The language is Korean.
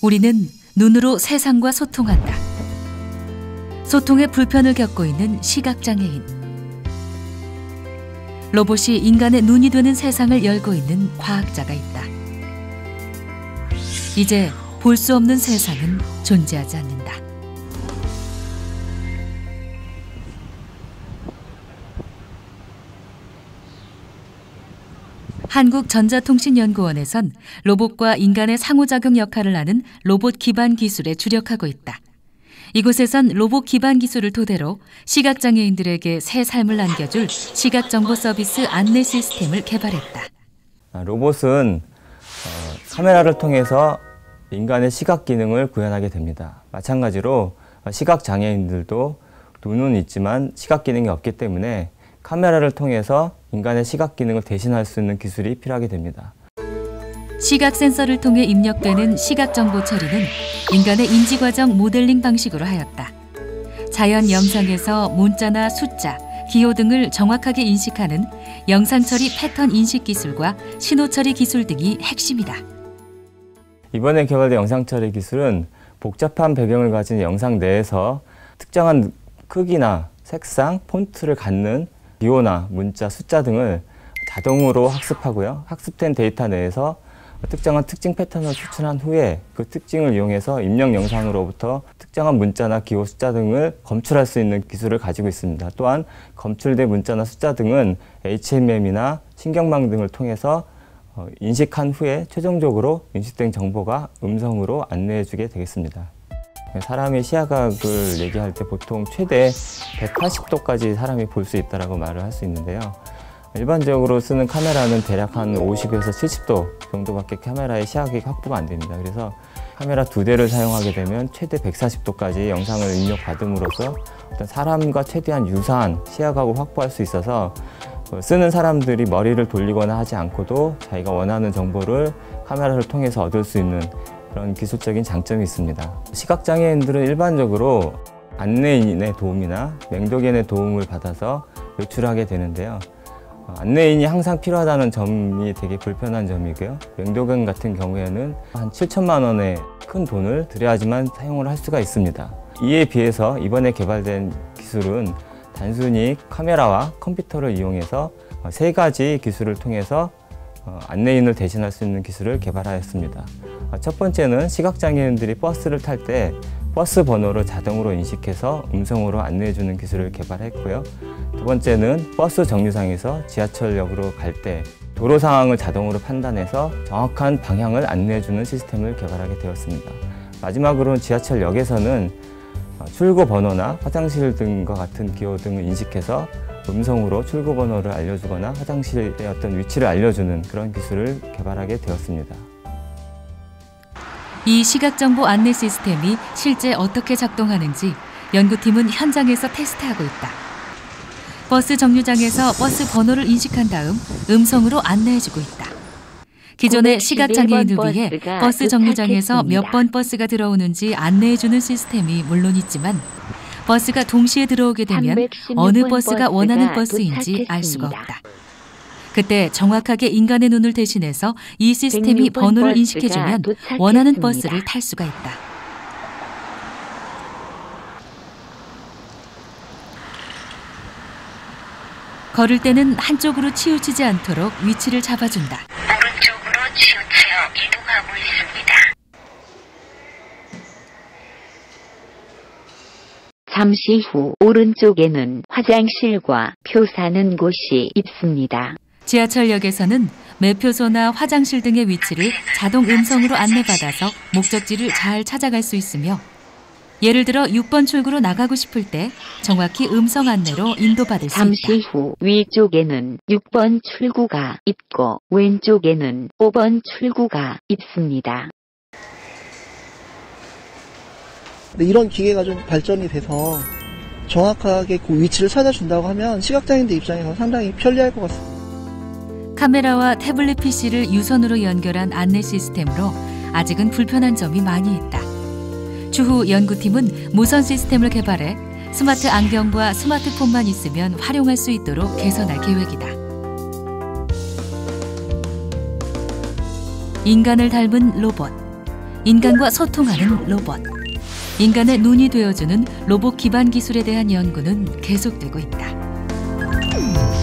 우리는 눈으로 세상과 소통한다. 소통에 불편을 겪고 있는 시각장애인. 로봇이 인간의 눈이 되는 세상을 열고 있는 과학자가 있다. 이제 볼 수 없는 세상은 존재하지 않는다. 한국전자통신연구원에선 로봇과 인간의 상호작용 역할을 하는 로봇 기반 기술에 주력하고 있다. 이곳에선 로봇 기반 기술을 토대로 시각장애인들에게 새 삶을 안겨줄 시각정보 서비스 안내 시스템을 개발했다. 아, 로봇은 어, 카메라를 통해서 인간의 시각 기능을 구현하게 됩니다. 마찬가지로 시각장애인들도 눈은 있지만 시각 기능이 없기 때문에 카메라를 통해서 인간의 시각 기능을 대신할 수 있는 기술이 필요하게 됩니다. 시각 센서를 통해 입력되는 시각 정보 처리는 인간의 인지 과정 모델링 방식으로 하였다. 자연 영상에서 문자나 숫자, 기호 등을 정확하게 인식하는 영상 처리 패턴 인식 기술과 신호 처리 기술 등이 핵심이다. 이번에 개발된 영상 처리 기술은 복잡한 배경을 가진 영상 내에서 특정한 크기나 색상, 폰트를 갖는 기호나 문자, 숫자 등을 자동으로 학습하고요. 학습된 데이터 내에서 특정한 특징 패턴을 추출한 후에 그 특징을 이용해서 입력 영상으로부터 특정한 문자나 기호 숫자 등을 검출할 수 있는 기술을 가지고 있습니다. 또한 검출된 문자나 숫자 등은 HMM이나 신경망 등을 통해서 어, 인식한 후에 최종적으로 인식된 정보가 음성으로 안내해 주게 되겠습니다. 사람의 시야각을 얘기할 때 보통 최대 180도까지 사람이 볼 수 있다고 말을 할 수 있는데요. 일반적으로 쓰는 카메라는 대략 한 50에서 70도 정도밖에 카메라의 시야각이 확보가 안 됩니다. 그래서 카메라 두 대를 사용하게 되면 최대 140도까지 영상을 입력받음으로써 어떤 사람과 최대한 유사한 시야각을 확보할 수 있어서 어, 쓰는 사람들이 머리를 돌리거나 하지 않고도 자기가 원하는 정보를 카메라를 통해서 얻을 수 있는 그런 기술적인 장점이 있습니다. 시각장애인들은 일반적으로 안내인의 도움이나 맹독인의 도움을 받아서 외출하게 되는데요. 어, 안내인이 항상 필요하다는 점이 되게 불편한 점이고요. 맹독인 같은 경우에는 한 7천만 원의 큰 돈을 들여야지만 사용을 할 수가 있습니다. 이에 비해서 이번에 개발된 기술은 단순히 카메라와 컴퓨터를 이용해서 어, 세 가지 기술을 통해서 어, 안내인을 대신할 수 있는 기술을 개발하였습니다. 어, 첫 번째는 시각장애인들이 버스를 탈 때 버스 번호를 자동으로 인식해서 음성으로 안내해주는 기술을 개발했고요. 두 번째는 버스 정류장에서 지하철역으로 갈 때 도로 상황을 자동으로 판단해서 정확한 방향을 안내해주는 시스템을 개발하게 되었습니다. 마지막으로는 지하철역에서는 어, 출구 번호나 화장실 등과 같은 기호 등을 인식해서 음성으로 출구 번호를 알려주거나 화장실의 어떤 위치를 알려주는 그런 기술을 개발하게 되었습니다. 이 시각정보 안내 시스템이 실제 어떻게 작동하는지 연구팀은 현장에서 테스트하고 있다. 버스 정류장에서 버스 번호를 인식한 다음 음성으로 안내해주고 있다. 기존의 시각장애인을 위해 버스 정류장에서 몇 번 버스가 들어오는지 안내해주는 시스템이 물론 있지만 버스가 동시에 들어오게 되면 어느 버스가 원하는 버스인지 알 수가 없다. 그때 정확하게 인간의 눈을 대신해서 이 시스템이 번호를 인식해주면 원하는 버스를 탈 수가 있다. 걸을 때는 한쪽으로 치우치지 않도록 위치를 잡아준다. 오른쪽으로 치우쳐 이동하고 있습니다. 잠시 후 오른쪽에는 화장실과 표 사는 곳이 있습니다. 지하철역에서는 매표소나 화장실 등의 위치를 자동 음성으로 안내받아서 목적지를 잘 찾아갈 수 있으며 예를 들어 6번 출구로 나가고 싶을 때 정확히 음성 안내로 인도받을 수 있다. 잠시 후 위쪽에는 6번 출구가 있고 왼쪽에는 5번 출구가 있습니다. 이런 기계가 좀 발전이 돼서 정확하게 그 위치를 찾아준다고 하면 시각장애인들 입장에서 상당히 편리할 것 같습니다. 카메라와 태블릿 PC를 유선으로 연결한 안내 시스템으로 아직은 불편한 점이 많이 있다. 추후 연구팀은 무선 시스템을 개발해 스마트 안경과 스마트폰만 있으면 활용할 수 있도록 개선할 계획이다. 인간을 닮은 로봇. 인간과 소통하는 로봇. 인간의 눈이 되어주는 로봇 기반 기술에 대한 연구는 계속되고 있다.